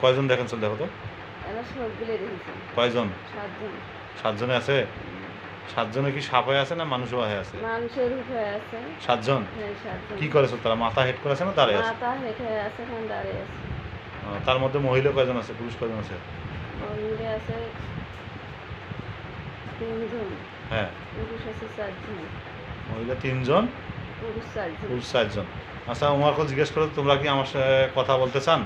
কয়জন দেখেন চল দেখো তো? কয়জন? সাতজনে। আছে? সাতজনে কি সাপ হয়ে আছে না মানুষ হয়ে আছে? মানুষের হয়ে আছে। সাতজন? হ্যাঁ সাতজন। কি করেছে তারা? মাথা হেড করে আছে না দাঁড়িয়ে আছে? মাথা হেঁটে আছে এখন দাঁড়িয়ে আছে? তার মধ্যে মহিলা কয়জন আছে? পুরুষ কয়জন আছে? আছে তিনজন। হ্যাঁ। পুরুষ আছে চারজন। মহিলা তিনজন? পুরুষ চারজন। পুরুষ চারজন। আচ্ছা উমাকে জিজ্ঞেস করো তোমরা কি আমার সাথে কথা বলতে চান?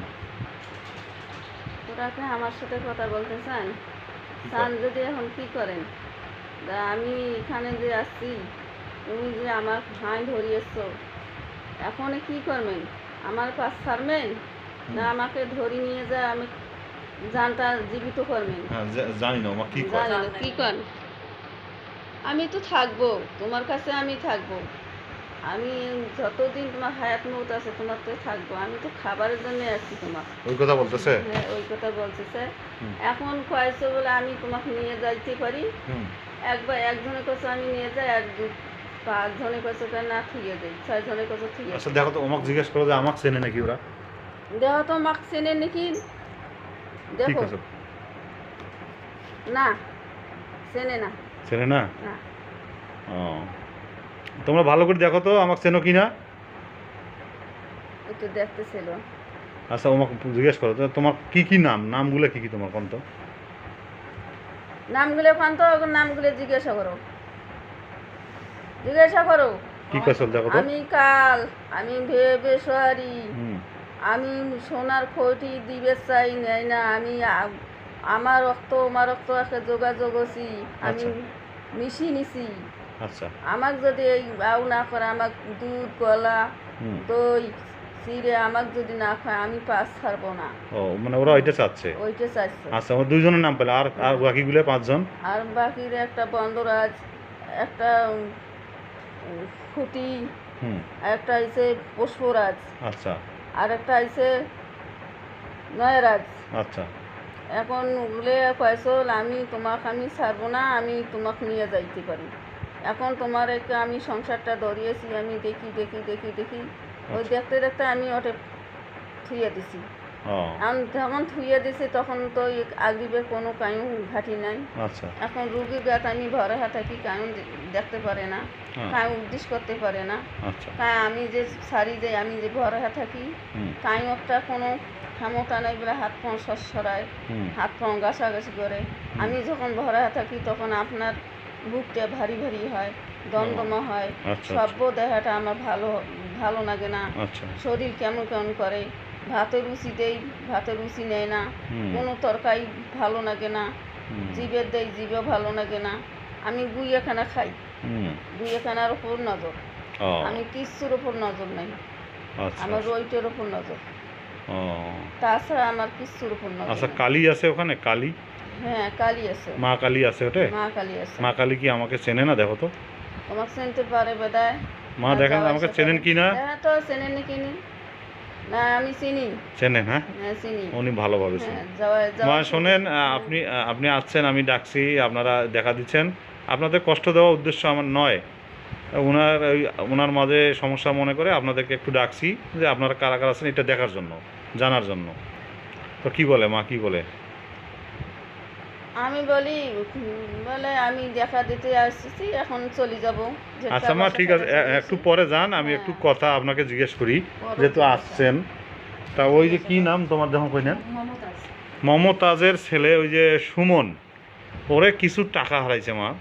ওরা কি আমার সাথে কথা বলতে চান চান যদি এখন কি করেন? আমি এখানে যে আসছি তুমি যে আমার ভাই ধরিয়েছ এখন কি করবেন? আমার পাশ ছাড়বেন? না আমাকে ধরি নিয়ে যা আমি জানটা জীবিত করবেন? হ্যাঁ জানি না কি কি কর? আমি তো থাকব তোমার কাছে আমি থাকব। আমি যতদিন তোমার হায়াত মত আছে তোমার তো থাকব। আমি তো খাবারের জন্য আসছি তোমার। ওই কথা বলতেছে? হ্যাঁ ওই কথা স্যার এখন কয়েছে বলে আমি তোমাকে নিয়ে যাইতে পারি? একবার একজনের কাছে আমি নিয়ে যাই আর দু পাঁচজনের কাছে না থুয়ে দেয় ছয়জনের কাছে থুয়ে আচ্ছা দেখো তো উমাকে জিজ্ঞেস করো যে আমাকে চেনে নাকি ওরা? দেহ তো মাকে চেনে নাকি? ঠিক দেখো না চেনে না। চেনে না? না। ও। তোমরা ভালো করে দেখো তো আমাকে চেনো কি না একটু দেখতেছিল আচ্ছা আমাকে জিজ্ঞেস করো তো তোমার কি কি নাম? নামগুলো কি কি তোমার কোন তো নামগুলো পান তো নামগুলো জিজ্ঞাসা করো। জিজ্ঞাসা করো। কি কৌশল দেখো তো? আমি কাল আমি ভেবে সোহারি হুম। আমি সোনার খোটি দিবে চাই নেই না আমি আমার রক্ত আমার রক্ত একটা যোগাযোগ আছি আমি আচ্ছা। মিশি নিছি। আমাকে যদি এই আউ না করে আমাকে দুধ কলা দই চিড়ে আমাকে যদি না খায় আমি পাস ছাড়বো না। ও মানে ওরা ওইটা চাচ্ছে? ওইটা চাইছে আচ্ছা আমার দুইজনের নাম পেলে আর আর বাকিগুলো পাঁচজন? আর বাকির একটা বন্দরাজ একটা খুঁটি আর একটা আইছে পুষ্পরাজ আচ্ছা। আর একটা আইছে নয়রাজ। আচ্ছা। এখন ওগুলো কয়েছিল আমি তোমাকে আমি ছাড়বো না আমি তোমাকে নিয়ে যাইতে পারি। এখন তোমার একটা আমি সংসারটা ধরিয়েছি আমি দেখি দেখি দেখি দেখি ওই আচ্ছা। দেখতে দেখতে আমি ওটা থুয়ে দিছি। এখন যখন থুয়ে দিছি তখন তো আগরিবের কোনো কায়ুম ঘাটি নাই। আচ্ছা। এখন রুগীর গাত আমি ভরে থাকি কায়ুম দেখতে পারে না হ্যাঁ। কায়ুম উদ্দেশ্য করতে পারে না। আচ্ছা। কায় আমি যে সারি যে আমি যে ভরে থাকি হুম। কায়ুমটা কোনো ক্ষমতা নাই বলে হাত পাও সরায় হাত পাও ঘাসাঘাসি করে। আমি যখন ভরা থাকি তখন আপনার বুকটা ভারী ভারী হয় দমদমা হয় আচ্ছা সভ্য দেহাটা আমার ভালো ভালো লাগে না। আচ্ছা শরীর কেমন কেমন করে ভাতে রুচি দেই ভাতে রুচি নেয় না। কোনো তরকারি ভালো লাগে না জিভের দেই জিভে ভালো লাগে না। আমি গুইয়াখানা খাই গুইয়াখানার ওপর নজর। আমি কিচ্ছুর ওপর নজর নাই। আচ্ছা আমার রইটের ওপর নজর। তাছাড়া আমার কিচ্ছুর ওপর নজর আচ্ছা কালী আছে ওখানে? কালী? হ্যাঁ কালী আছে। মা কালী আছে ওটে মা কালী আছে। মা কালী কি আমাকে চেনে না? দেখো তো। তোমাকে চিনতে পারে বেদায় মা দেখেন আমাকে চেনেন কি না হ্যাঁ তো চেনেন নাকি নি? না আমি চিনি। চেনেন হ্যাঁ? হ্যাঁ চিনি। উনি ভালোভাবে হ্যাঁ চেনেন। মা শোনেন আপনি আপনি আসছেন আমি ডাকছি আপনারা দেখা দিচ্ছেন। আপনাদের কষ্ট দেওয়া উদ্দেশ্য আমার নয়। ওনার ওই ওনার মাঝে সমস্যা মনে করে আপনাদেরকে একটু ডাকছি যে আপনারা কারা কারা আছেন এটা দেখার জন্য জানার জন্য। তো কি বলে মা কি বলে? আমি বলি বলে আমি দেখা দিতে আসছি এখন চলে যাব। আচ্ছা মা ঠিক আছে একটু পরে যান আমি হ্যাঁ। একটু কথা আপনাকে জিজ্ঞেস করি যেহেতু আসছেন। তা ওই যে কি নাম তোমার যখন কই না? মমতাজের ছেলে ওই যে সুমন ওরে কিছু টাকা হারাইছে মা।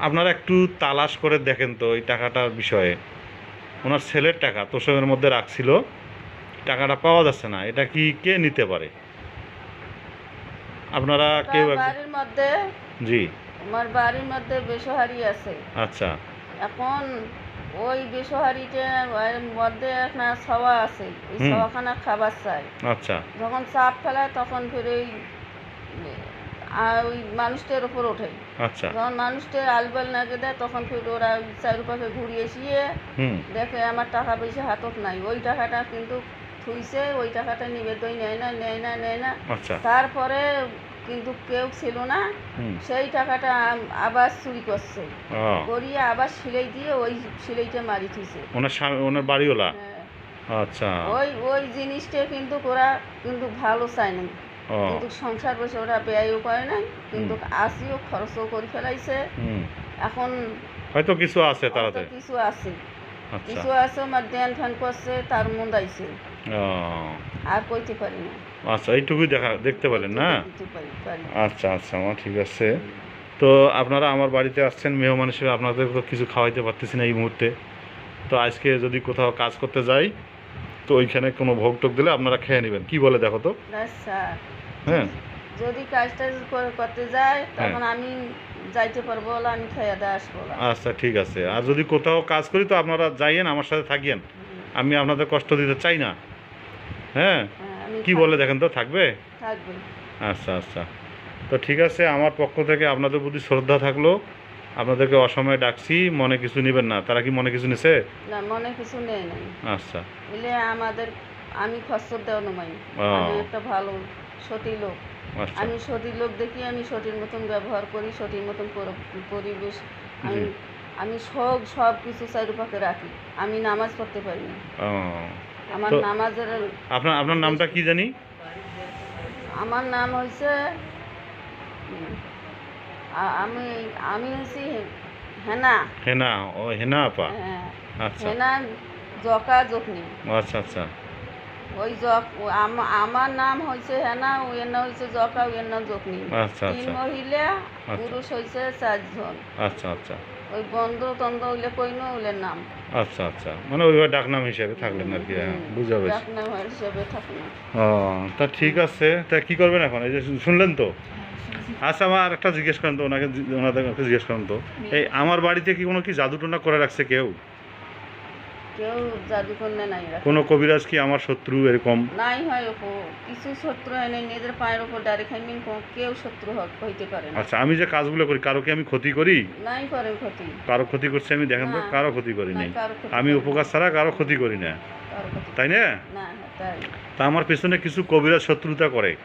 আপনারা একটু তালাশ করে দেখেন তো ওই টাকাটার বিষয়ে। ওনার ছেলের টাকা তোষকের মধ্যে রাখছিল টাকাটা পাওয়া যাচ্ছে না এটা কি কে নিতে পারে? আপনারা কেউ বাড়ির মধ্যে জি। আমার বাড়ির মধ্যে বেসহারি আছে। আচ্ছা। এখন ওই বেসহারিটার মধ্যে একটা ছাওয়া আছে। ওই হুম। ছাওয়াখানা খাবার চাই। আচ্ছা। যখন চাপ ফেলায় তখন ফের ওই আর ওই মানুষটার ওপর ওঠে। আচ্ছা। যখন মানুষটার আলবাল নাগে দেয় তখন ফের ওরা ওই চারুপাশে ঘুরিয়ে এসিয়ে হুম। দেখে আমার টাকা পয়সা হাতত নাই। ওই টাকাটা কিন্তু থুইছে ওই টাকাটা নিবে দই নেয় না নেয় না নেয় না। আচ্ছা। তারপরে কিন্তু কেউ ছিল না সেই টাকাটা আবার চুরি করছে। করিয়ে আবার সিলাই দিয়ে ওই সিলাইটা মারি থুইছে। ওনার স্বামী ওনার বাড়িওয়ালা? হ্যাঁ, আচ্ছা। ওই ওই জিনিসটা কিন্তু ওরা কিন্তু ভালো চায় না কিন্তু সংসার বসে ওরা ব্যয়ও করে নাই কিন্তু আসিও খরচও করে ফেলাইছে। এখন হয়তো কিছু আছে তারাতে। হয়তো কিছু আছে। কিছু আছে আমার ধ্যান করছে তার আর কইতে পারি না। আচ্ছা এইটুকুই দেখা দেখতে না? আচ্ছা আচ্ছা আমার ঠিক আছে। তো আপনারা আমার বাড়িতে আসছেন মেহমান হিসেবে আপনাদের তো কিছু খাওয়াইতে পারতেছি না এই মুহূর্তে। তো আজকে যদি কোথাও কাজ করতে যাই তো ওইখানে কোনো ভোগ টোক দিলে আপনারা খেয়ে নেবেন। কি বলে দেখো তো? আচ্ছা হ্যাঁ। যদি কাজটা করে- করতে যায় তখন আমি যাইতে পারব বলে আমি খাইয়া দিয়ে আসব আচ্ছা ঠিক আছে। আর যদি কোথাও কাজ করি তো আপনারা যাইয়েন আমার সাথে থাকিয়েন। আমি আপনাদের কষ্ট দিতে চাই না। হ্যাঁ? হ্যাঁ, কি বলে দেখেন তো থাকবে? আচ্ছা আচ্ছা। তো ঠিক আছে আমার পক্ষ থেকে আপনাদের প্রতি শ্রদ্ধা থাকল। আপনাদেরকে অসময়ে ডাকছি মনে কিছু নেবেন না। তারা কি মনে কিছু নিছে? না মনে কিছু নেই আচ্ছা। আমাদের আমি খসর দেওয়া নমাই। আমি একটা ভালো সতী লোক। আচ্ছা। আমি সতী লোক দেখি আমি সতীর মতন ব্যবহার করি সতীর মতন পরিবেশ। আমি আমি সব সব কিছু চারিপাকে রাখি। আমি নামাজ পড়তে পারি না। আমার নামাজের আপনার আপনার নামটা কি জানি? আমার নাম হয়েছে আমি আমি হয়েছি হেনা। হেনা ও হেনা আপা। হ্যাঁ। আচ্ছা। হেনা জকা জখনি। আচ্ছা আচ্ছা। ওই জক আম- আমার নাম হয়েছে হেনা ওর নাম হয়েছে জকা ওর নাম জখনি আচ্ছা তিন আচ্ছা। মহিলা পুরুষ হয়েছে চারজন। আচ্ছা আচ্ছা। ওই বন্ধ তন্দ হইলে কইনো ওইলের নাম। আচ্ছা আচ্ছা। মানে ওইভাবে ডাকনাম হিসেবে থাকলেন আর কি হ্যাঁ বুঝা পেরেছি ডাকনাম হিসেবে থাকে না ও তা ঠিক আছে। তা কি করবেন এখন? এই যে শুনলেন তো? আচ্ছা আমার একটা জিজ্ঞেস করেন তো ওনাকে ওনাদেরকে জিজ্ঞেস করেন তো। এই আমার বাড়িতে কি কোনো কি জাদু টোনা করে রাখছে কেউ? কেউ জাদু করলে নাই রাখে। কোনো কবিরাজ কি আমার শত্রু এরকম? নাই হয় ওপো। কিছু শত্রু হয় নাই নিজের পায়ের ওপর ডাইরেক্ট খাইমিন কেউ শত্রু হইতে পারে না। আচ্ছা আমি যে কাজগুলো করি কারও কি আমি ক্ষতি করি? নাই করে ক্ষতি। কারও ক্ষতি করছে আমি দেখেন তো না। কারও ক্ষতি করি নাই নাই। কারও ক্ষতি আমি করে না। উপকার ছাড়া কারও ক্ষতি করি না। কারও ক্ষতি তাই না? না তাই। তা আমার পেছনে কিছু কবিরাজ শত্রুতা করে।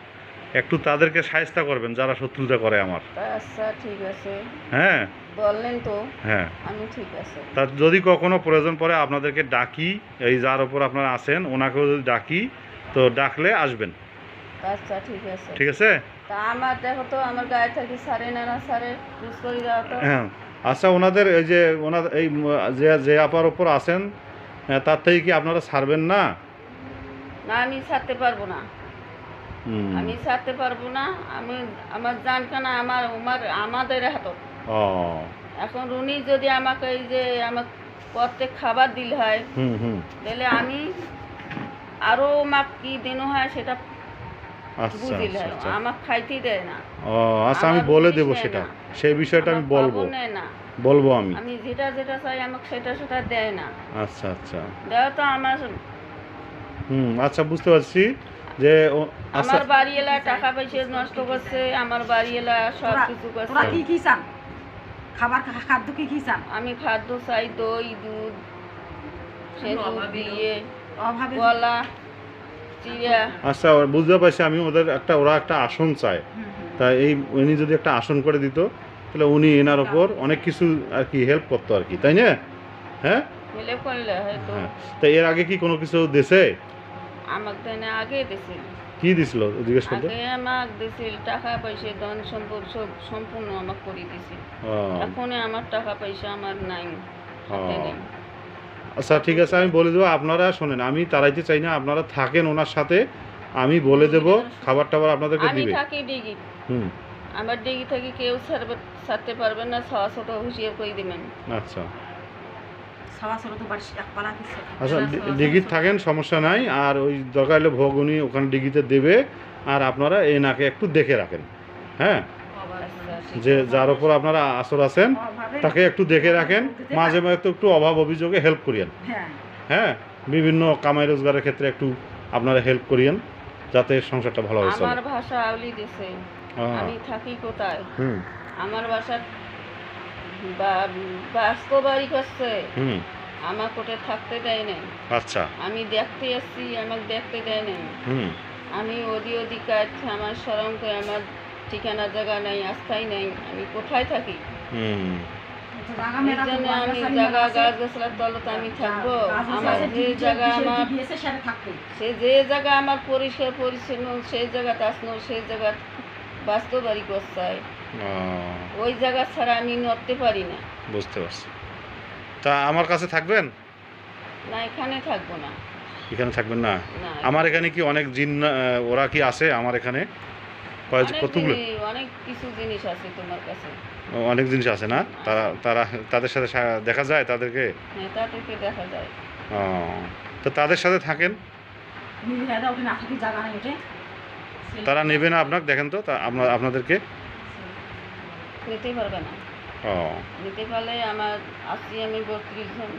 একটু তাদেরকে সাহায্য করবেন যারা শত্রুতা করে আমার। তা আচ্ছা ঠিক আছে। হ্যাঁ? বললেন তো হ্যাঁ। আমি ঠিক আছে। তা যদি কখনো প্রয়োজন পড়ে আপনাদেরকে ডাকি এই যার ওপর আপনারা আছেন ওনাকেও যদি ডাকি তো ডাকলে আসবেন। আচ্ছা ঠিক আছে। ঠিক আছে? তা আমার দেখো তো আমার গায়ে থাকি সারে না না সারে বুঝ করে তো। হ্যাঁ। আচ্ছা ওনাদের এই যে ওনাদের এই যে যে আপার ওপর আছেন আহ, তার থেকে কি আপনারা ছাড়বেন না? না আমি ছাড়তে পারব না। আমি ছাড়তে পারব না আমি আমার জান কেন আমার আমার আমাদের হাতত। এখন উনি যদি আমাকে এই যে আমার প্রত্যেক খাবার দিল হয় হুম হুম। তাহলে আমি আরও মাক কি দিন হয় সেটা আচ্ছা বুঝিল। আচ্ছা আচ্ছা। আমাক খাইতে দেয় না। ও আচ্ছা আমি আমার বলে দেবো সেটা। সেই বিষয়টা আমি বলব। না। বলব আমি। আমি যেটা যেটা চাই আমাকে সেটা সেটা দেয় না। আচ্ছা আচ্ছা। দেওয়া তো আমার হুম আচ্ছা বুঝতে পারছি যে আমার বাড়ি এলা টাকা পয়সা নষ্ট করছে আমার বাড়ি এলা সব কিছু করছে। কি কি চান? খাবার খাদ্য কি কি চান আমি খাদ্য চাই দই দুধ দিয়ে অভাবে কলা চিড়া আচ্ছা বুঝতে পারছি আমি ওদের একটা ওরা একটা আসন চায়। হুম। তা এই উনি যদি একটা আসন করে দিত তাহলে উনি এনার ওপর অনেক কিছু আর কি হেল্প করতো আর কি তাই না? হ্যাঁ? মিলে করলে হয়তো। হ্যাঁ। তা এর আগে কি কোনো কিছু দেশে? আমাকে আগে দিছিল কি দিছিল জিজ্ঞেস করতে? আগে আমাকে দিছিল টাকা পয়সা ধন সম্পদ সব সম্পূর্ণ আমাক করে দিছিল। এখন আমার টাকা পয়সা আমার নাই আচ্ছা ঠিক আছে আমি বলে দেবো আপনারা শোনেন আমি তারাইতে চাই না আপনারা থাকেন ওনার সাথে আমি বলে দেবো খাবার টাবার আপনাদেরকে দিবে। আমি থাকি ডিগি। হুম। আমার ডিগি থেকে কেউ ছাড়তে পারবে না ছয় শত হুঁশিয়ার করে দিবেন। আচ্ছা সবা সরো তো বাড়ি এক পালা দিচ্ছে আচ্ছা ডিগির থাকেন সমস্যা নাই। আর ওই দরকার হলে ভোগ উনি ওখানে ডিগিতে দেবে। আর আপনারা এই নাকে একটু দেখে রাখেন। হ্যাঁ? যে যার ওপর আপনারা আসর আছেন তাকে একটু দেখে রাখেন। মাঝে মাঝে তো একটু অভাব অভিযোগে হেল্প করিয়েন। হ্যাঁ। হ্যাঁ? বিভিন্ন কামাই রোজগারের ক্ষেত্রে একটু আপনারা হেল্প করিয়েন যাতে সংসারটা ভালো হয়েছে আমার ভাষা আউলি হ্যাঁ। আমি থাকি কোথায়? আমার বাসা বা- বাস্তব বাড়ি করছে হুম। আমার কোটে থাকতে দেয় নাই। আচ্ছা। আমি দেখতে এসছি আমাকে দেখতে দেয় নাই। হুম। আমি ওদি ওদি কাজ আমার সরম করে আমার ঠিকানা জায়গা নাই আস্থাই নাই আমি কোথায় থাকি? হুম। জায়গা জন্য আমি জায়গা গাছ গাছলার তলে তো আমি থাকব। আমার যে জায়গা আমার। সে যে জায়গা আমার পরিষ্কার পরিচ্ছন্ন সেই জায়গাতে আসনো সেই জায়গা বাস্তব বাড়ি করতে ও, ওই জায়গা ছাড়া আমি নড়তে পারি না। বুঝতে পারছি। তা আমার কাছে থাকবেন? না এখানে থাকব না। এখানে থাকবেন না? আমার এখানে কি অনেক জিন ওরা কি আছে আমার এখানে? কতগুলো? অনেক কিছু জিনিস আছে তোমার কাছে। অনেক জিনিস আছে না? তারা তারা তাদের সাথে সা- দেখা যায় তাদেরকে? হ্যাঁ তাদেরকে দেখা যায়। ও, তো তাদের সাথে থাকেন? ওঠে। তারা নেবে না আপনাকে? দেখেন তো আপনার আপনাদেরকে? নিতে পারবে না। ও। নিতে পারলে আমার আসছি আমি বত্রিশ জন।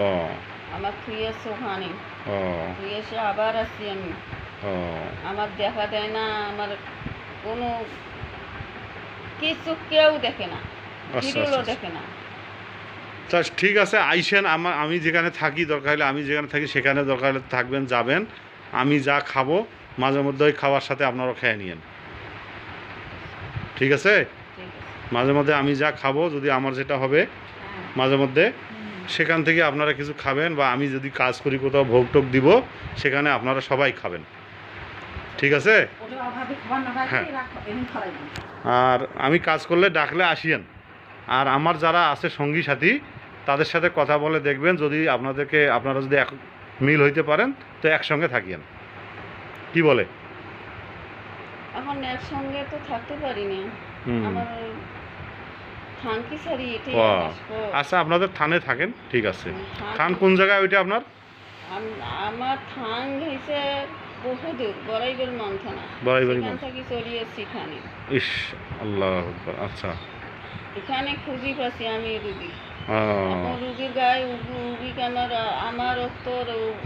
ও। আমার থুই আছে ওখানে ও। থুই এসে আবার আসছি আমি। ও। আমার দেখা দেয় না আমার কোনো কিছু কেউ দেখে না। আচ্ছা আচ্ছা, আচ্ছা। দেখে না। তা ঠিক আছে আইসেন আমার আমি যেখানে থাকি দরকার হলে আমি যেখানে থাকি সেখানে দরকার হলে থাকবেন যাবেন। আমি যা খাব মাঝে মধ্যে ওই খাওয়ার সাথে আপনারাও খেয়ে নিয়েন। ঠিক আছে? মাঝে মধ্যে আমি যা খাব যদি আমার যেটা হবে হ্যাঁ। মাঝে মধ্যে সেখান থেকে আপনারা কিছু খাবেন বা আমি যদি কাজ করি কোথাও ভোগ টোক দিব সেখানে আপনারা সবাই খাবেন। ঠিক আছে? হ্যাঁ। আর আমি কাজ করলে ডাকলে আসিয়েন। আর আমার যারা আছে সঙ্গী সাথী তাদের সাথে কথা বলে দেখবেন যদি আপনাদেরকে আপনারা যদি এক মিল হইতে পারেন তো একসঙ্গে থাকিয়েন। কি বলে? এখন একসঙ্গে তো থাকতে পারি না। আমার থানকি সারি এটাই আচ্ছা আপনাদের থানে থাকেন? ঠিক আছে। থান- থান কোন জায়গায় ওইটা আপনার? আম- আমার থান হয়েছে বহুদূর বড়াইবেল মন্থনা। বড়াইবেল সেখান মন্থনা। থেকে ইস আল্লাহ আচ্ছা। এখানে খুঁজি পাচ্ছি আমি এখন রুগীর গায়ে রুগীকে আমার আমার রক্ত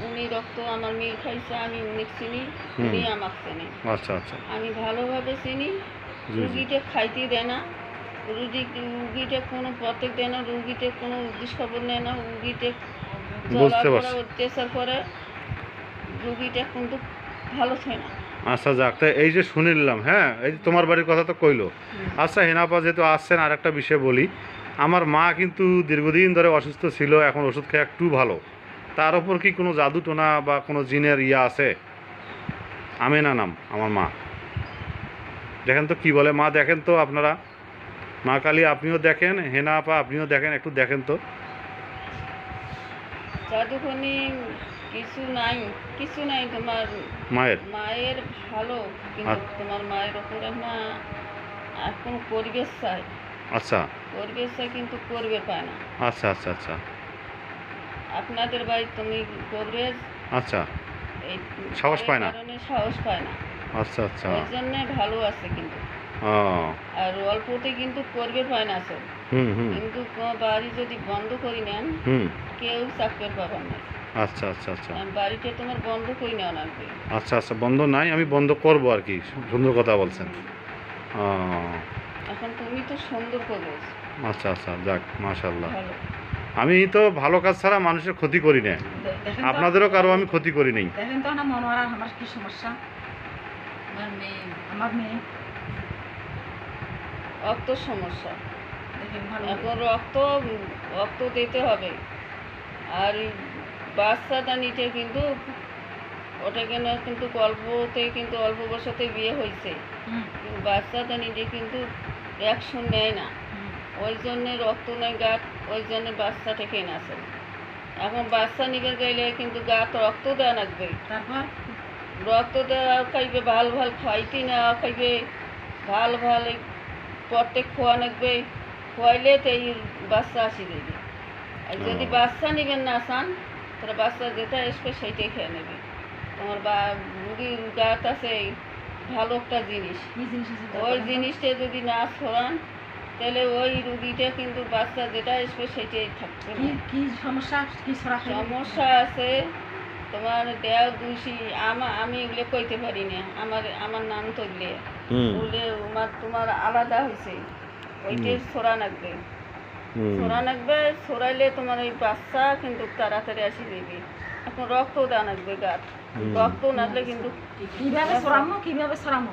উনি রক্ত আমার মিল খাইছে আমি উনি চিনি উনি আমাকে চেনে। আচ্ছা আচ্ছা। আমি ভালোভাবে চিনি। রুগীটা খাইতে দেয় না। রুগী রুগীটা কোনো প্রত্যেক দেয় না রুগীটা কোনো উদ্দেশ্য খবর নেয় না রুগীটা। অত্যাচার করে রুগীটা কিন্তু ভালো থাকে না। আচ্ছা যাক তা এই যে শুনে নিলাম হ্যাঁ এই তোমার বাড়ির কথা তো কইলো। আচ্ছা হেনাপা যেহেতু আসছেন আর একটা বিষয় বলি। আমার মা কিন্তু দীর্ঘদিন ধরে অসুস্থ ছিল এখন ওষুধ খেয়ে একটু ভালো। তার ওপর কি কোনো জাদু টোনা বা কোনো জিনের ইয়া আছে? আমেনা নাম আমার মা। দেখেন তো কি বলে মা দেখেন তো আপনারা। মা কালী আপনিও দেখেন হেনা আপা আপনিও দেখেন একটু দেখেন তো। কিছু নাই কিছু নাই তোমার। মায়ের? মায়ের ভালো কিন্তু। তোমার মায়ের ওপরে না এখন পরিবেশ চাই আচ্ছা। চাই কিন্তু করবে পায় না। আচ্ছা আচ্ছা আচ্ছা। আপনাদের বাড়ি তুমি করবে আচ্ছা। এই সাহস পায় না? কারণে সাহস পায় না। আচ্ছা আচ্ছা। ওই জন্যে ভালো আছে কিন্তু। আর অল্পতে কিন্তু করবে পায় না সব হুম হুম। কিন্তু বাড়ি যদি বন্ধ করি নেন হুম। কেউ চাকরির পাবেন না। আচ্ছা আচ্ছা আচ্ছা। বাড়িটা তোমার বন্ধ করি নেওয়া লাগবে। আচ্ছা আচ্ছা বন্ধ নাই আমি বন্ধ করব আর কি। সুন্দর কথা বলছেন। এখন তুমি তো সুন্দর করবে আচ্ছা আচ্ছা যাক মাশাল্লাহ আমি তো ভালো কাজ ছাড়া মানুষের ক্ষতি করি না। আপনাদেরও কারও আমি ক্ষতি করি নেই। দেখেন তো না মনোয়ারা আমার কি সমস্যা? আমার মেয়ে আমার মেয়ে। রক্ত সমস্যা। এখন রক্ত রক্ত দিতে হবে। আর বাচ্চাটা নিচে কিন্তু ওটা কেন কিন্তু অল্পতে কিন্তু অল্প বয়সতে বিয়ে হয়েছে। কিন্তু বাচ্চাটা নিজে কিন্তু অ্যাকশন নেয় না। ওই জন্যে রক্ত নেই গাত ওই জন্য জন্যে বাচ্চাটাকে নাচে। এখন বাচ্চা নিবে গেলে কিন্তু গাত রক্ত দেওয়া লাগবে। তারপর? রক্ত দেওয়া খাইবে ভালো ভালো খাইতে নেওয়া খাইবে ভালো ভালো প্রত্যেক খোয়া লাগবে খোয়াইলে তো এই বাচ্চা আসি দেবে। আর যদি বাচ্চা নেবেন না চান তাহলে বাচ্চা যেটা আসবে সেইটাই খেয়ে নেবে। তোমার বা রুগীর গাত আছে ভালো একটা জিনিস। ওই জিনিসটা যদি না ছড়ান তাহলে ওই রুগীটা কিন্তু বাচ্চা যেটা আসবে সেটাই থাকবে। কি কি সমস্যা? কি সমস্যা আছে তোমার দেও দুষি। আমা আমি এগুলো কইতে পারি না আমার আমার নাম তো এগুলো। ওগুলো আমার তোমার আলাদা হয়েছে ওইটাই ছড়া লাগবে। ছড়া লাগবে ছড়াইলে তোমার ওই বাচ্চা কিন্তু তাড়াতাড়ি আসি দেবে এখন রক্ত দেওয়া লাগবে হুম। রক্ত নাচলে কিন্তু কীভাবে ছড়ামো কীভাবে ছড়ামো?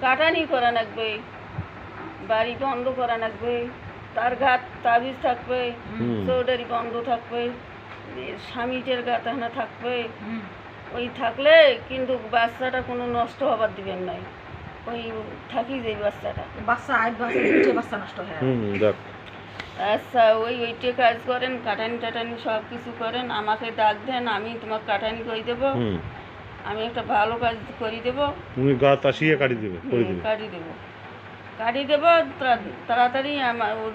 কাটানি করা লাগবে। বাড়ি বন্ধ করা লাগবে তার ঘাট তাবিজ থাকবে। চৌডারি বন্ধ থাকবে স্বামীটের গাত এখানে থাকবে ওই থাকলে কিন্তু বাচ্চাটা কোনো নষ্ট হবার দিবেন নাই। ওই থাকি যে বাচ্চাটা। বাচ্চা আট বাচ্চা বাচ্চা নষ্ট হয়ে আচ্ছা ওই ওইটে কাজ করেন কাটানি টাটানি সব কিছু করেন আমাকে ডাক দেন আমি তোমার কাটানি করে দেবো। আমি একটা ভালো কাজ করে দেবো। তুমি গা তাসিয়ে কাটি হুম, দেবে। কাটি দেবো। কাটি দেবো তাড়াতাড়ি আমার ওর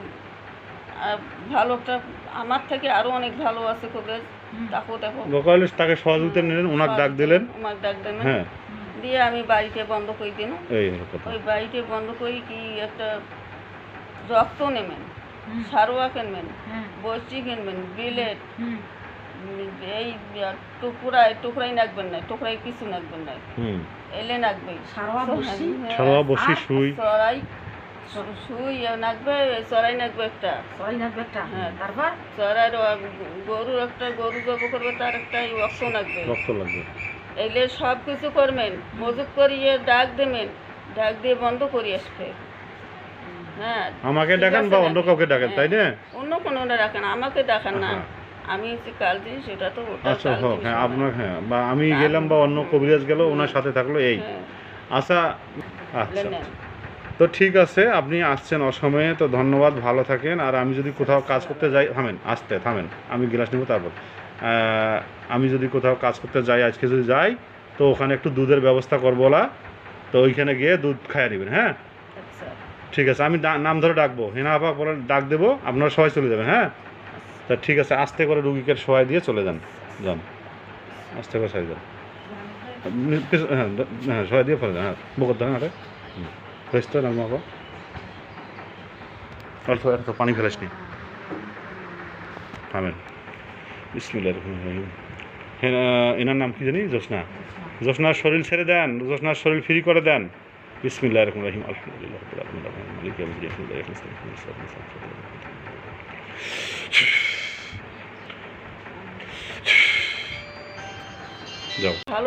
আহ, আমার থেকে আরও অনেক ভালো আছে কবে তাকেও দেখো। তাকে সহযোগিতা নিলেন ওনাকে ডাক দিলেন। আমার ডাক দেন হ্যাঁ। দিয়ে আমি বাড়িতে বন্ধ করে দিন এই কথা। ওই বাড়িতে বন্ধ করে কি একটা রক্ত নেবেন সারোয়া কিনবেন হ্যাঁ। বসি কিনবেন বিলেট। এই টুকরায় টুকরাই নাকবেন না টুকরাই কিছু নাকবেন না। হুম। এলে নাকবে সারোয়া বড়শি? সারোয়া বসি সুই চড়াই সুই নাকবে চড়াই নাকবে একটা। সবাই নাচবে একটা? হ্যাঁ। তারপর? চড়াই গরু একটা গরু জব করবে তার একটা অক্ষ নাকবে রক্ত লাগবে। এলে সব কিছু করবেন। মজুক করিয়ে ডাক দেবেন। ডাক দিয়ে বন্ধ করি আসবে। হ্যাঁ আমাকে ডাকেন বা অন্য কাউকে ডাকেন তাই না? হ্যাঁ। অন্য কোনো ডাকেন আমাকে ডাকেন না। হ্যাঁ। আমি কাল দিন সেটা তো ওটা আচ্ছা কাল হোক দিন হ্যাঁ আপনার হ্যাঁ বা আমি গেলাম বা অন্য কবিরাজ গেল ওনার সাথে থাকল এই। হ্যাঁ, আচ্ছা আচ্ছা। তো ঠিক আছে আপনি আসছেন অসময়ে তো ধন্যবাদ ভালো থাকেন। আর আমি যদি কোথাও কাজ করতে যাই থামেন আসতে থামেন আমি গ্লাস নেব তারপর। আহ, আমি যদি কোথাও কাজ করতে যাই আজকে যদি যাই তো ওখানে একটু দুধের ব্যবস্থা করব না তো ওইখানে গিয়ে দুধ খাইয়ে নেবেন হ্যাঁ? আচ্ছা। ঠিক আছে আমি ডা- নাম ধরে ডাকবো। হেনা আপা বলে ডাক দেবো আপনারা সবাই চলে যাবেন হ্যাঁ? তা ঠিক আছে, আস্তে করে রুগীকে সবাই দিয়ে চলে যান যান। আস্তে করে সবাই যান। হ্যাঁ দ- হ্যাঁ দিয়ে ফেলে যান হ্যাঁ বকর দেন আরে নাম আপা অল্প, একটা পানি ফেলাস নি। থামেন। বিসমিল্লাহ রহমান রহিম। হ্যাঁ এনার নাম কি জানি? জোসনা। জোসনার শরীর ছেড়ে দেন, জোসনার শরীর ফ্রি করে দেন। বিসমিল্লাহ যাও ভালো